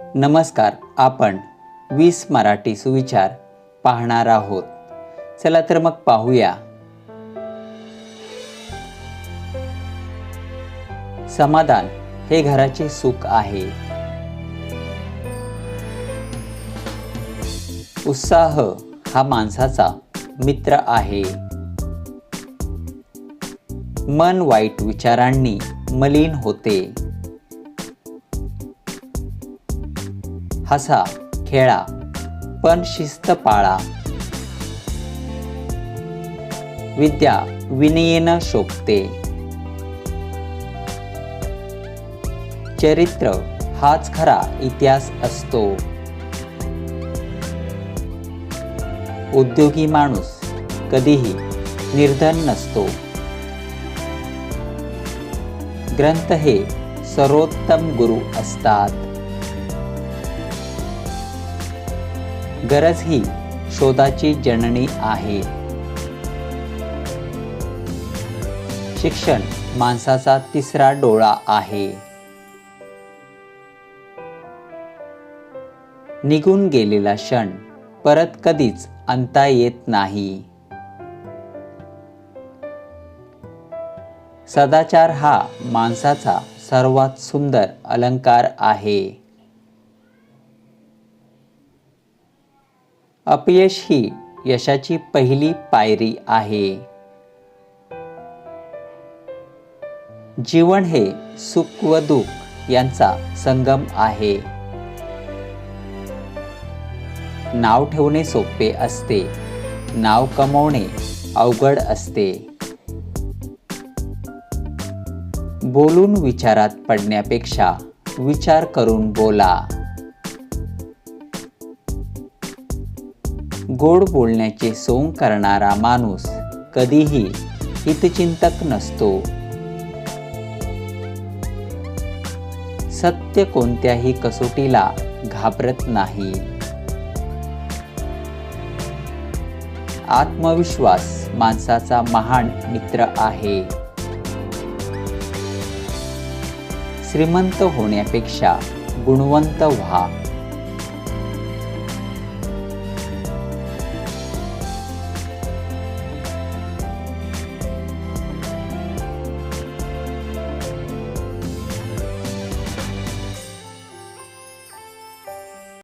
नमस्कार आपण वीस मराठी सुविचार पाहणार आहोत. चला तर मग पाहूया. समाधान हे घराचे सुख आहे. उत्साह हा माणसाचा मित्र आहे. मन वाईट विचारांनी मलिन होते. हसा खेळा पण शिस्त पाळा. विद्या विनयेनं शोभते. चरित्र हाच खरा इतिहास असतो. उद्योगी माणूस कधीही निर्धन नसतो. ग्रंथ हे सर्वोत्तम गुरु असतात. गरज ही शोधाची जननी आहे. शिक्षण माणसाचा तिसरा डोळा आहे. निघून गेलेला क्षण परत कधीच आणता येत नाही. सदाचार हा माणसाचा सर्वात सुंदर अलंकार आहे. अपयश ही यशाची पहिली पायरी आहे. जीवन हे सुख व दुःख यांचा संगम आहे. नाव ठेवणे सोपे असते. नाव कमवणे अवघड असते. बोलून विचारात पडण्यापेक्षा विचार करून बोला. गोड बोलण्याचे सोंग करणारा माणूस कधीही हितचिंतक नसतो. सत्य कोणत्याही कसोटीला घाबरत नाही. आत्मविश्वास माणसाचा महान मित्र आहे. श्रीमंत होण्यापेक्षा गुणवंत व्हा.